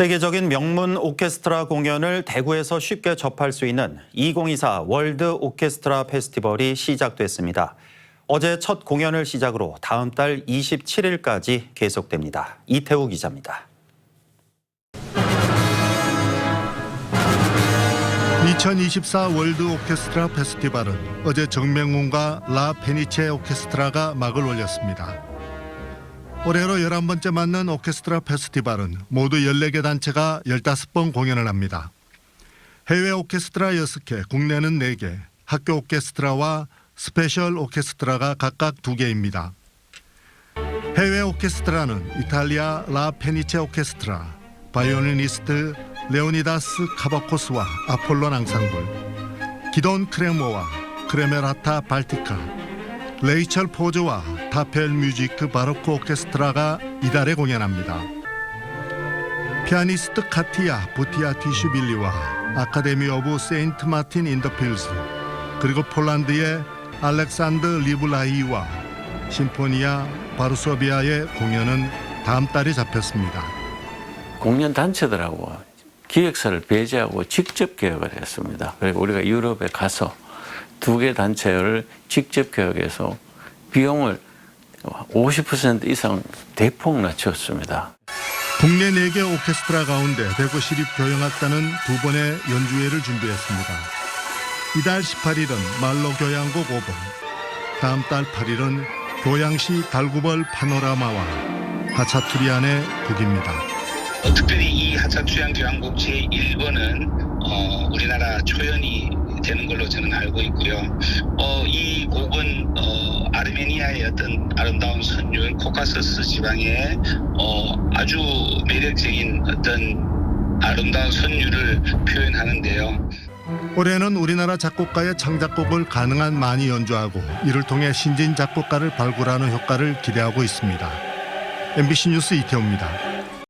세계적인 명문 오케스트라 공연을 대구에서 쉽게 접할 수 있는 2024 월드 오케스트라 페스티벌이 시작됐습니다. 어제 첫 공연을 시작으로 다음 달 27일까지 계속됩니다. 이태우 기자입니다. 2024 월드 오케스트라 페스티벌은 어제 정명훈과 라 페니체 오케스트라가 막을 올렸습니다. 올해로 11번째 맞는 오케스트라 페스티벌은 모두 14개 단체가 15번 공연을 합니다. 해외 오케스트라 6개, 국내는 4개, 학교 오케스트라와 스페셜 오케스트라가 각각 2개입니다. 해외 오케스트라는 이탈리아 라 페니체 오케스트라, 바이올리니스트 레오니다스 카바코스와 아폴론 앙상블, 기돈 크레모와 크레메라타 발티카, 레이철 포즈와 타펠 뮤지크 바로크 오케스트라가 이달에 공연합니다. 피아니스트 카티아 부티아 티슈빌리와 아카데미 오브 세인트 마틴 인더필즈 그리고 폴란드의 알렉산드 리블라이와 심포니아 바르소비아의 공연은 다음 달에 잡혔습니다. 공연 단체들하고 기획사를 배제하고 직접 개혁을 했습니다. 그리고 우리가 유럽에 가서 두 개 단체를 직접 개혁해서 비용을 50% 이상 대폭 낮췄습니다. 국내 4개 오케스트라 가운데 대구 시립교향악단은 두 번의 연주회를 준비했습니다. 이달 18일은 말로 교향곡 5번, 다음 달 8일은 교양시 달구벌 파노라마와 하차투리안의 곡입니다. 어, 특별히 이 하차투양 교향곡 제1번은 어, 우리나라 초연이 되는 걸로 저는 알고 있고요. 어, 이 곡은 어, 아르메니아의 어떤 아름다운 선율 코카서스 지방의 어, 아주 매력적인 어떤 아름다운 선율을 표현하는데요. 올해는 우리나라 작곡가의 창작곡을 가능한 많이 연주하고 이를 통해 신진 작곡가를 발굴하는 효과를 기대하고 있습니다. MBC 뉴스 이태호입니다.